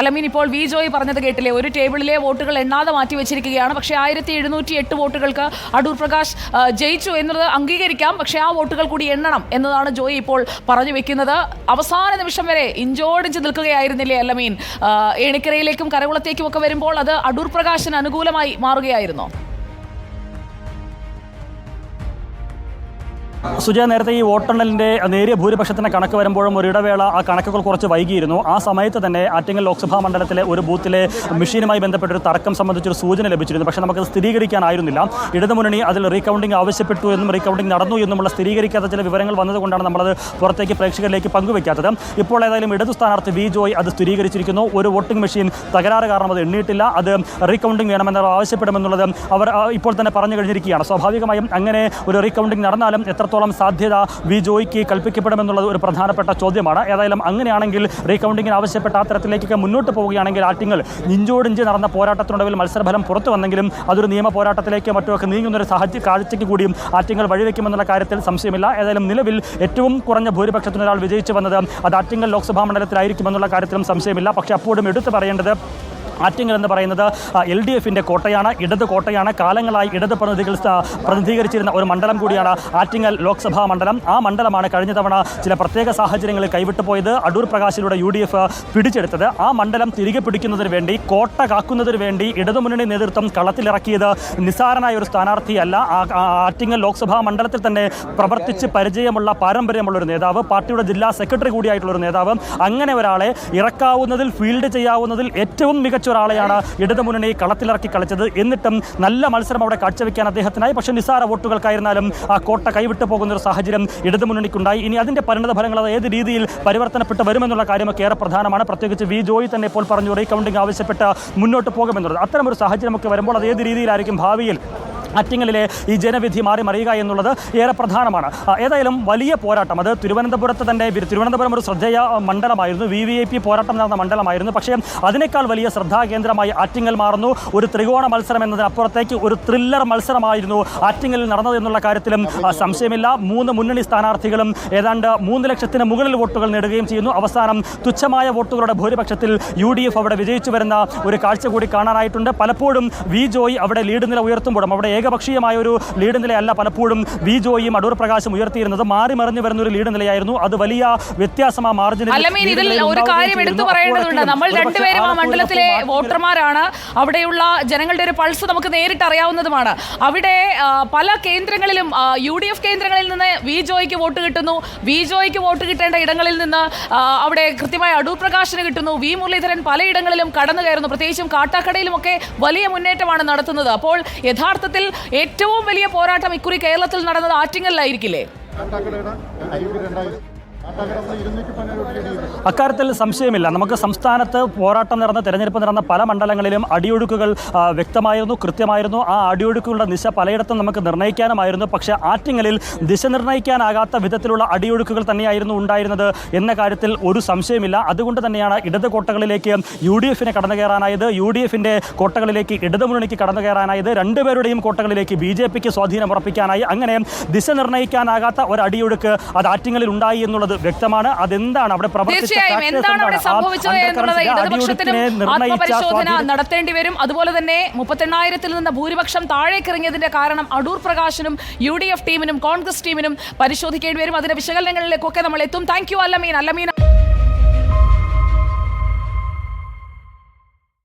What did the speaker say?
അലമീൻ ഇപ്പോൾ വി ജോയി പറഞ്ഞത് കേട്ടില്ലേ? ഒരു ടേബിളിലെ വോട്ടുകൾ എണ്ണാതെ മാറ്റി വെച്ചിരിക്കുകയാണ്. പക്ഷേ ആയിരത്തി എഴുന്നൂറ്റി എട്ട് വോട്ടുകൾക്ക് അടൂർ പ്രകാശ് ജയിച്ചു എന്നത് അംഗീകരിക്കാം. പക്ഷേ ആ വോട്ടുകൾ കൂടി എണ്ണണം എന്നതാണ് ജോയി ഇപ്പോൾ പറഞ്ഞു വെക്കുന്നത്. അവസാന നിമിഷം വരെ ഇഞ്ചോടിഞ്ച് നിൽക്കുകയായിരുന്നില്ലേ അലമീൻ? ഏണിക്കരയിലേക്കും കരകുളത്തേക്കും ഒക്കെ വരുമ്പോൾ അത് അടൂർ പ്രകാശിന് അനുകൂലമായി മാറുകയായിരുന്നോ? സുജയ നേരത്തെ ഈ വോട്ടെണ്ണലിന്റെ നേരിയ ഭൂരിപക്ഷത്തിന്റെ കണക്ക് വരുമ്പോഴും ഒരു ഇടവേള ആ കണക്കുകൾ കുറച്ച് വൈകിയിരുന്നു. ആ സമയത്ത് തന്നെ ആറ്റിങ്ങൽ ലോക്സഭാ മണ്ഡലത്തിലെ ഒരു ബൂത്തിലെ മെഷീനുമായി ബന്ധപ്പെട്ട ഒരു തർക്കം സംബന്ധിച്ചൊരു സൂചന ലഭിച്ചിരുന്നു. പക്ഷേ നമുക്കത് സ്ഥിരീകരിക്കാനായിരുന്നില്ല. ഇടതുമുന്നണി അതിൽ റീകൗണ്ടിംഗ് ആവശ്യപ്പെട്ടു എന്നും റീകൗണ്ടിംഗ് നടന്നു എന്നുമുള്ള സ്ഥിരീകരിക്കാത്ത ചില വിവരങ്ങൾ വന്നതുകൊണ്ടാണ് നമ്മളത് പുറത്തേക്ക് പ്രേക്ഷകരിലേക്ക് പങ്കുവയ്ക്കാത്തത് ഇപ്പോൾ ഏതായാലും ഇടതു സ്ഥാനാർത്ഥി വി ജോയ് അത് സ്ഥിരീകരിച്ചിരിക്കുന്നു. ഒരു വോട്ടിംഗ് മെഷീൻ തകരാറ് കാരണം അത് എണ്ണിയിട്ടില്ല അത് റീകൗണ്ടിംഗ് വേണമെന്ന് ആവശ്യപ്പെടുമെന്നുള്ളത് അവർ ഇപ്പോൾ തന്നെ പറഞ്ഞു കഴിഞ്ഞിരിക്കുകയാണ്. സ്വാഭാവികമായും അങ്ങനെ ഒരു റീകൗണ്ടിംഗ് നടന്നാലും എത്രത്തോളം സാധ്യത വി ജോയ്ക്ക് കൽപ്പിക്കപ്പെടുമെന്നുള്ളത് ഒരു പ്രധാനപ്പെട്ട ചോദ്യമാണ്. ഏതായാലും അങ്ങനെയാണെങ്കിൽ റീകൗണ്ടിങ്ങിന് ആവശ്യപ്പെട്ട ആ തരത്തിലേക്കൊക്കെ മുന്നോട്ട് പോവുകയാണെങ്കിൽ ആറ്റിങ്ങൾ ഇഞ്ചോടിഞ്ച് നടന്ന പോരാട്ടത്തിനൊടുവിൽ മത്സരഫലം പുറത്തു വന്നെങ്കിലും അതൊരു നിയമ പോരാട്ടത്തിലേക്ക് മറ്റുമൊക്കെ നീങ്ങുന്ന ഒരു സാഹചര്യ കാഴ്ചയ്ക്ക് കൂടിയും ആറ്റിങ്ങൾ വഴിവെക്കുമെന്നുള്ള കാര്യത്തിൽ സംശയമില്ല. ഏതായാലും നിലവിൽ ഏറ്റവും കുറഞ്ഞ ഭൂരിപക്ഷത്തിനൊരാൾ വിജയിച്ചു വന്നത് അത് ആറ്റിങ്ങൽ ലോക്സഭാ മണ്ഡലത്തിലായിരിക്കുമെന്നുള്ള കാര്യത്തിലും സംശയമില്ല. പക്ഷേ അപ്പോഴും എടുത്തു പറയേണ്ടത് ആറ്റിങ്ങൽ എന്ന് പറയുന്നത് എൽ ഡി എഫിന്റെ കോട്ടയാണ് ഇടത് കോട്ടയാണ്. കാലങ്ങളായി ഇടത് പ്രതിനിധികൾ പ്രതിനിധീകരിച്ചിരുന്ന ഒരു മണ്ഡലം കൂടിയാണ് ആറ്റിങ്ങൽ ലോക്സഭാ മണ്ഡലം. ആ മണ്ഡലമാണ് കഴിഞ്ഞ തവണ ചില പ്രത്യേക സാഹചര്യങ്ങളിൽ കൈവിട്ടു പോയത്. അടൂർ പ്രകാശിലൂടെ യു ഡി എഫ് പിടിച്ചെടുത്തത്. ആ മണ്ഡലം തിരികെ പിടിക്കുന്നതിന് വേണ്ടി കോട്ട കാക്കുന്നതിന് വേണ്ടി ഇടതുമുന്നണി നേതൃത്വം കളത്തിലിറക്കിയത് നിസ്സാരനായ ഒരു സ്ഥാനാർത്ഥിയല്ല. ആറ്റിങ്ങൽ ലോക്സഭാ മണ്ഡലത്തിൽ തന്നെ പ്രവർത്തിച്ച് പരിചയമുള്ള പാരമ്പര്യമുള്ള ഒരു നേതാവ് പാർട്ടിയുടെ ജില്ലാ സെക്രട്ടറി കൂടിയായിട്ടുള്ള ഒരു നേതാവ്. അങ്ങനെ ഒരാളെ ഇറക്കാവുന്നതിൽ ഫീൽഡ് ചെയ്യാവുന്നതിൽ ഏറ്റവും മികച്ച ഒരാളെയാണ് ഇടതുമുന്നണി കളത്തിലിറക്കി കളിച്ചത്. എന്നിട്ടും നല്ല മത്സരം അവിടെ കാഴ്ചവെക്കാൻ അദ്ദേഹത്തിനായി. പക്ഷേ നിസ്സാര വോട്ടുകൾക്കായിരുന്നാലും ആ കോട്ട കൈവിട്ടു പോകുന്ന ഒരു സാഹചര്യം ഇടതുമുന്നണിക്കുണ്ടായി ഇനി അതിന്റെ പരിണത ഫലങ്ങൾ അത് ഏത് രീതിയിൽ പരിവർത്തനപ്പെട്ട് വരുമെന്നുള്ള കാര്യമൊക്കെ ഏറെ പ്രധാനമാണ്. പ്രത്യേകിച്ച് വി ജോയി തന്നെ ഇപ്പോൾ പറഞ്ഞു റീകൗണ്ടിംഗ് ആവശ്യപ്പെട്ട് മുന്നോട്ട് പോകുമെന്നുള്ളത്. അത്തരം ഒരു സാഹചര്യമൊക്കെ വരുമ്പോൾ അത് ഏത് രീതിയിലായിരിക്കും ഭാവിയിൽ അറ്റിങ്ങലിലെ ഈ ജനവിധി മാറി മറിയുക എന്നുള്ളത് ഏറെ പ്രധാനമാണ്. ഏതായാലും വലിയ പോരാട്ടം. അത് തിരുവനന്തപുരത്ത് തന്നെ തിരുവനന്തപുരം ഒരു ശ്രദ്ധേയ മണ്ഡലമായിരുന്നു. വി വി ഐ പി പോരാട്ടം നടന്ന മണ്ഡലമായിരുന്നു. പക്ഷേ അതിനേക്കാൾ വലിയ ശ്രദ്ധാകേന്ദ്രമായി ആറ്റിങ്ങൽ മാറുന്നു. ഒരു ത്രികോണ മത്സരം എന്നതിനപ്പുറത്തേക്ക് ഒരു ത്രില്ലർ മത്സരമായിരുന്നു ആറ്റിങ്ങലിൽ നടന്നത് എന്നുള്ള കാര്യത്തിലും സംശയമില്ല. മൂന്ന് മുന്നണി സ്ഥാനാർത്ഥികളും ഏതാണ്ട് മൂന്ന് ലക്ഷത്തിന് മുകളിൽ വോട്ടുകൾ നേടുകയും ചെയ്യുന്നു. അവസാനം തുച്ഛമായ വോട്ടുകളുടെ ഭൂരിപക്ഷത്തിൽ യു ഡി എഫ് അവിടെ വിജയിച്ചു വരുന്ന ഒരു കാഴ്ച കൂടി കാണാനായിട്ടുണ്ട്. പലപ്പോഴും വി ജോയ് അവിടെ ലീഡ് നില ഉയർത്തുമ്പോഴും അവിടെ ഏകപക്ഷീയമായ ഒരു ലീഡ് നിലയല്ല പലപ്പോഴും വി ജോയും അടൂർ പ്രകാശും ഉയർത്തിയിരുന്നത്. മാറി മറിഞ്ഞു വരുന്ന ഒരു ലീഡ് നിലയായിരുന്നു. അത് വലിയ വ്യത്യാസം ആ മാർജിനിൽ ഇതിൽ ഒരു കാര്യം എടുത്തു പറയേണ്ടതുണ്ട്. നമ്മൾ രണ്ടുപേരും ആ മണ്ഡലത്തിലെ വോട്ടർമാരാണ്. അവിടെയുള്ള ജനങ്ങളുടെ ഒരു പൾസ് നമുക്ക് നേരിട്ട് അറിയാവുന്നതുമാണ്. അവിടെ പല കേന്ദ്രങ്ങളിലും യു ഡി എഫ് കേന്ദ്രങ്ങളിൽ നിന്ന് വി ജോയ്ക്ക് വോട്ട് കിട്ടുന്നു. വി ജോയ്ക്ക് വോട്ട് കിട്ടേണ്ട ഇടങ്ങളിൽ നിന്ന് അവിടെ കൃത്യമായ അടൂർ പ്രകാശിന് കിട്ടുന്നു. വി മുരളീധരൻ പലയിടങ്ങളിലും കടന്നു കയറുന്നു പ്രത്യേകിച്ചും കാട്ടാക്കടയിലുമൊക്കെ വലിയ മുന്നേറ്റമാണ് നടത്തുന്നത്. അപ്പോൾ യഥാർത്ഥത്തിൽ ഏറ്റവും വലിയ പോരാട്ടം ഇക്കുറി കേരളത്തിൽ നടന്നത് ആറ്റിങ്ങലിലായിരിക്കില്ലേ? അക്കാര്യത്തിൽ സംശയമില്ല. നമുക്ക് സംസ്ഥാനത്ത് പോരാട്ടം നടന്ന തെരഞ്ഞെടുപ്പ് നടന്ന പല മണ്ഡലങ്ങളിലും അടിയൊഴുക്കുകൾ വ്യക്തമായിരുന്നു കൃത്യമായിരുന്നു. ആ അടിയൊഴുക്കുകളുടെ ദിശ പലയിടത്തും നമുക്ക് നിർണയിക്കാനുമായിരുന്നു പക്ഷേ ആറ്റിങ്ങലിൽ ദിശ നിർണയിക്കാനാകാത്ത വിധത്തിലുള്ള അടിയൊഴുക്കുകൾ തന്നെയായിരുന്നു ഉണ്ടായിരുന്നത് എന്ന കാര്യത്തിൽ ഒരു സംശയമില്ല. അതുകൊണ്ട് തന്നെയാണ് ഇടത് കോട്ടകളിലേക്ക് യു ഡി എഫിന് കടന്നു കയറാനായത് യു ഡി എഫിന്റെ കോട്ടകളിലേക്ക് ഇടതുമുന്നണിക്ക് കടന്നു കയറാനായത് രണ്ടുപേരുടെയും കോട്ടകളിലേക്ക് ബി ജെ പിക്ക് സ്വാധീനം ഉറപ്പിക്കാനായി. അങ്ങനെ ദിശ നിർണയിക്കാനാകാത്ത ഒരു അടിയൊഴുക്ക് അത് ആറ്റിങ്ങലിൽ ഉണ്ടായി എന്നുള്ളത് വ്യക്തമാണ്. അതെന്താണ് അവിടെ തീർച്ചയായും എന്താണ് അവിടെ സംഭവിച്ചത് എന്നുള്ളത് ഇടതുപക്ഷത്തിനും ആത്മപരിശോധന നടത്തേണ്ടി വരും. അതുപോലെ തന്നെ മുപ്പത്തെണ്ണായിരത്തിൽ നിന്ന് ഭൂരിപക്ഷം താഴേക്കിറങ്ങിയതിന്റെ കാരണം അടൂർ പ്രകാശനും യു ഡി എഫ് ടീമിനും കോൺഗ്രസ് ടീമിനും പരിശോധിക്കേണ്ടി വരും. അതിന്റെ വിശകലനങ്ങളിലേക്കൊക്കെ നമ്മൾ എത്തും. Thank you Allameen. അല്ലമീൻ